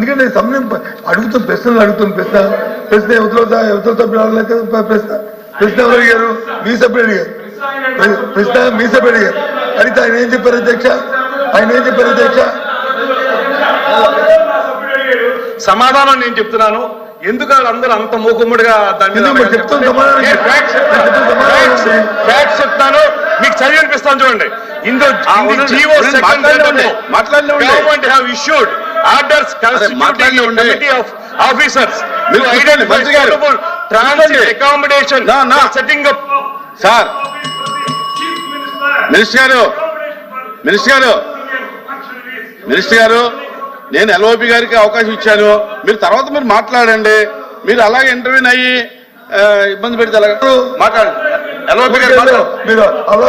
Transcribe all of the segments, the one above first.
ఎందుకంటే సమయం ప- అడుగుతున్న ప్రశ్నలు అడుగుతున్న ప్రశ్న ప్రశ్న ఎవరితో ఎవరితో సభ్యులు ప్రశ్న ప్రశ్న ఎవరు అడిగారు? మీ సభ్యులు అడిగారు. ప్ర- ప్రశ్న మీ సభ్యులు అడిగారు. అడిగితే ఆయన ఏం చెప్పారు అధ్యక్ష? ఆయన ఏం చెప్పారు అధ్యక్ష? సమాధానం నేను చెప్తున్నాను. ఎందుకు అందరూ అంత మూకుమ్మడిగా దాని మీద చెప్తాను. మీకు చదివి అనిపిస్తాను చూడండి ఇందు ఉండండి. GO. Second. Government have issued orders constituting. Committee of officers మీరు మంత్రి గారు. ట్రాన్సిట్. అకామిడేషన్ నా, నా. సెట్టింగ్ అప్ సార్ మినిస్టర్ గారు మినిస్టర్ గారు మినిస్టర్ గారు నేను ఎల్ఓపి గారికి అవకాశం ఇచ్చాను మీరు తర్వాత మీరు మాట్లాడండి మీరు అలాగే ఇంటర్వ్యూని అయ్యి ఇబ్బంది పెడితే అలాగే మాట్లాడండి. మీరు అలా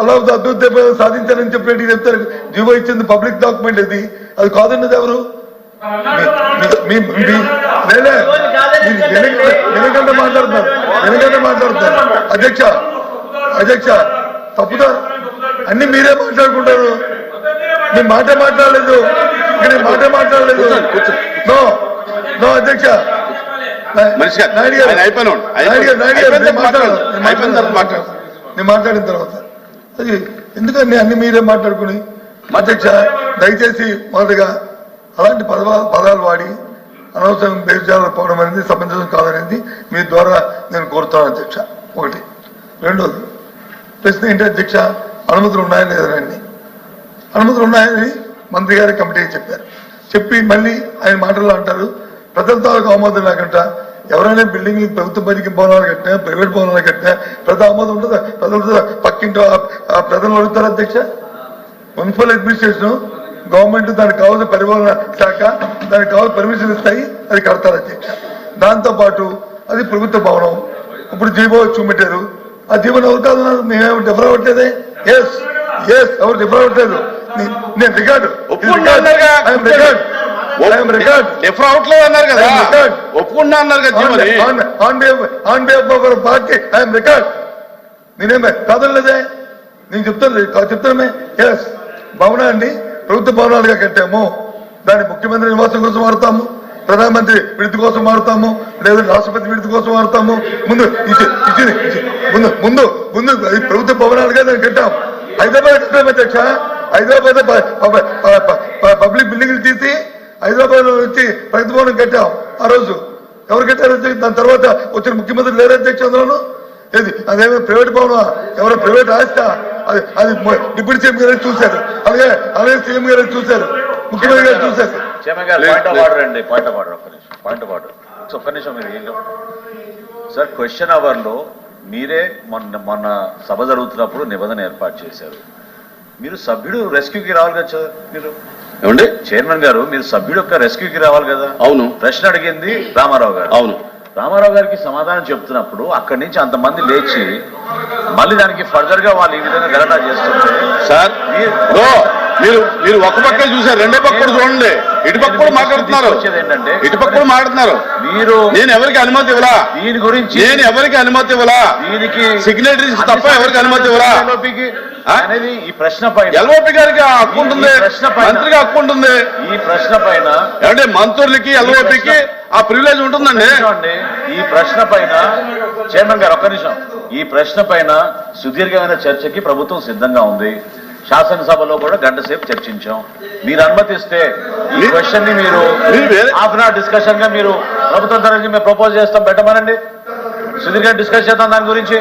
అలా అద్భుత సాధించారని చెప్పి చెప్తారు. జీవో ఇచ్చింది పబ్లిక్ డాక్యుమెంట్ ఇది అది కాదన్నది ఎవరు? వెనకంటే మాట్లాడుతున్నారు. వెనకంటే మాట్లాడుతున్నారు. అధ్యక్ష అధ్యక్ష తప్పుదా? అన్ని మీరే మాట్లాడుకుంటారు. మీ మాట మాట్లాడలేదు. ఇక్కడ మాట మాట్లాడలేదు. నో నో అధ్యక్ష. మనిషి ఆయన అయిపోయిన నేను తర్వాత మాట్లాడను. మాట్లాడు. నేను అయిపోయిన తర్వాత మాట్లాడను. అది ఎందుకని అన్ని మీరే మాట్లాడుకుని అధ్యక్ష దయచేసి మొదటగా అలాంటి పదవ పదాలు వాడి అనవసరం బేజాలు పోవడం అనేది సమంజసం కాదనేది మీ ద్వారా నేను కోరుతాను అధ్యక్ష. ఒకటి. రెండోది ప్రశ్న ఏంటి అధ్యక్ష? అనుమతులు ఉన్నాయా లేదని అనుమతులు ఉన్నాయని మంత్రి గారి కమిటీకి చెప్పారు. చెప్పి మళ్ళీ ఆయన మాటల్లో అంటారు ప్రజల తాలూకు ఆమోదం లేకుండా ఎవరైనా బిల్డింగ్ ప్రభుత్వ పనికి భవనాలు కట్టినా ప్రైవేట్ భవనాలు కట్టినా ప్రజల ఆమోదం ఉంటుందా? ప్రజలతో పక్కింటో ప్రజలు అడుగుతారు అధ్యక్ష? మున్సిపల్ అడ్మినిస్ట్రేషన్ గవర్నమెంట్ దానికి కావాల్సిన పరిపాలన శాఖ దానికి కావాల్సిన పర్మిషన్ ఇస్తాయి అది కడతారు అధ్యక్ష. దాంతో పాటు అది ప్రభుత్వ భవనం. ఇప్పుడు జీవో చూపెట్టారు. ఆ జీవోని ఎవరు కాదన్నారు మేమేమి డిఫర్ అవ్వట్లేదే? ఎస్ ఎస్ ఎవరు డిఫర్ అవ్వట్లేదు? నేను రికార్డు. రికార్డ్. అవట్లేదు అన్నారు కదా? అన్నారు కదా Jeevani? On behalf on behalf of our party I'm record నేనేమే నేను చెప్తాను కా- చెప్తానే ఎస్ భవనాన్ని ప్రభుత్వ భవనాలుగా కట్టాము. దాన్ని ముఖ్యమంత్రి నివాసం కోసం వాడతాము ప్రధానమంత్రి విడుదల కోసం వాడతాము లేదా రాష్ట్రపతి విడుదల కోసం వాడతాము ముందు ఇచ్చింది ముందు ముందు ముందు ప్రభుత్వ భవనాలుగా దాన్ని కట్టాం. హైదరాబాద్ కట్టాం అధ్యక్ష. హైదరాబాద్ హైదరాబాద్లో వచ్చి ప్రగతి భవనం కట్టాం ఆ రోజు. ఎవరు కట్టారు అధ్యక్ష? దాని తర్వాత వచ్చిన ముఖ్యమంత్రి లేరు అధ్యక్ష అందులోను ఏది? అదేమో ప్రైవేట్ భవనం? ఎవరో ప్రైవేట్ ఆస్తా? అది అది డిప్యూటీ సీఎం గారు చూశారు. అలాగే అలాగే సీఎం గారు చూశారు. ముఖ్యమంత్రి గారు చూశారు. చైర్మన్ గారు లేదు, పాయింట్ ఆఫ్ లేదు. ఆర్డర్ అండి పాయింట్ ఆఫ్ ఆర్డర్ ఒక్క నిమిషం పాయింట్ ఆఫ్ ఆర్డర్ ఒక్క నిమిషం మీరు ఏం సార్ క్వశ్చన్ అవర్లో మీరే మొన్న మొన్న సభ జరుగుతున్నప్పుడు నిబంధన ఏర్పాటు చేశారు. మీరు సభ్యుడు రెస్క్యూకి రావాలి కదా సార్ మీరు? ఏమండి? చైర్మన్ గారు మీరు సభ్యుడు యొక్క రెస్క్యూకి రావాలి కదా? అవును. ప్రశ్న అడిగింది రామారావు గారు. అవును. రామారావు గారికి సమాధానం చెప్తున్నప్పుడు అక్కడి నుంచి అంతమంది లేచి మళ్ళీ దానికి ఫర్దర్గా వాళ్ళు ఈ విధంగా గలటా చేస్తుంటే సార్ మీరు- మీరు ఒక పక్కే చూసారు రెండే పక్క కూడా చూడండి. ఇటు పక్క కూడా మాట్లాడుతున్నారు. ఇటు పక్క కూడా మాట్లాడుతున్నారు. మీరు నేను ఎవరికి అనుమతి ఇవ్వలా? దీని గురించి నేను ఎవరికి అనుమతి ఇవ్వలా? దీనికి సిగ్నేటరీస్ తప్ప ఎవరికి అనుమతి ఆ? అనేది ఈ ప్రశ్న పైన. ఎల్ఓపి గారికి హక్కు ఉంటుంది. మంత్రికి హక్కు ఉంటుంది. ఈ ప్రశ్న పైన ఏమంటే మంత్రులకి ఎల్ఓపికి ఆ ప్రివిలేజ్ ఉంటుందండి. ఈ ప్రశ్న పైన చైర్మన్ గారు ఒక్క నిమిషం. ఈ ప్రశ్న పైన సుదీర్ఘమైన చర్చకి ప్రభుత్వం సిద్ధంగా ఉంది. శాసనసభలో కూడా గంట సేపు చర్చించాం. మీరు అనుమతిస్తే ఈ క్వశ్చన్ని మీరు హాఫ్ అన్ అవర్ డిస్కషన్గా మీరు ప్రభుత్వం తరఫు నుంచి మేము ప్రపోజ్ చేస్తాం. పెట్టమనండి. సుదీర్ఘ డిస్కస్ చేద్దాం దాని గురించి.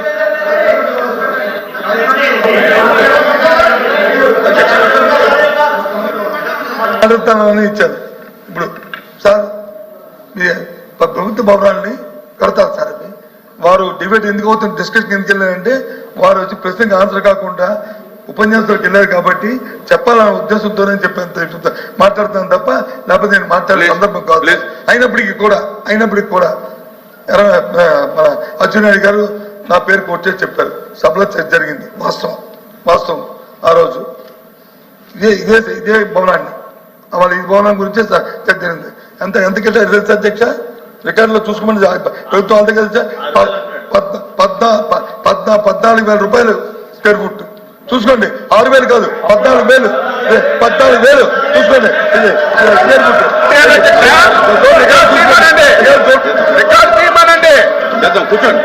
అడుగుతానని ఇచ్చారు. ఇప్పుడు సార్ మీ ప్రభుత్వ భవనాన్ని కడతారు సార్ వారు డిబేట్ ఎందుకు అవుతుంది డిస్కషన్ ఎందుకు వెళ్ళారంటే వారు వచ్చి ప్రశ్నకి ఆన్సర్ కాకుండా ఉపన్యాసాలకు వెళ్ళారు కాబట్టి చెప్పాలనే ఉద్దేశంతోనే చెప్పాను మాట్లాడుతాను తప్ప లేకపోతే నేను మాట్లాడే సందర్భం కాదు. అయినప్పటికీ కూడా అయినప్పటికీ కూడా మన అచ్చెన్నాయుడు గారు నా పేరు కోట్ చేసి చెప్పారు. సభలో చర్చ జరిగింది. వాస్తవం. వాస్తవం. ఆ రోజు. ఇదే ఇదే ఇదే భవనాన్ని. వాళ్ళ ఈ భవనం గురించే చర్చ జరిగింది. ఎంత ఎంత కట్టారు తెలుసా అధ్యక్ష? రికార్డులో చూసుకోమని ప్రభుత్వం అంత తెలుసా? ప- పద్నా పద్నా పద్నాలుగు వేల రూపాయలు స్క్వేర్ ఫుట్. చూసుకోండి. ఆరు వేలు కాదు పద్నాలుగు వేలు. పద్నాలుగు వేలు. చూసుకోండి. కూర్చోండి.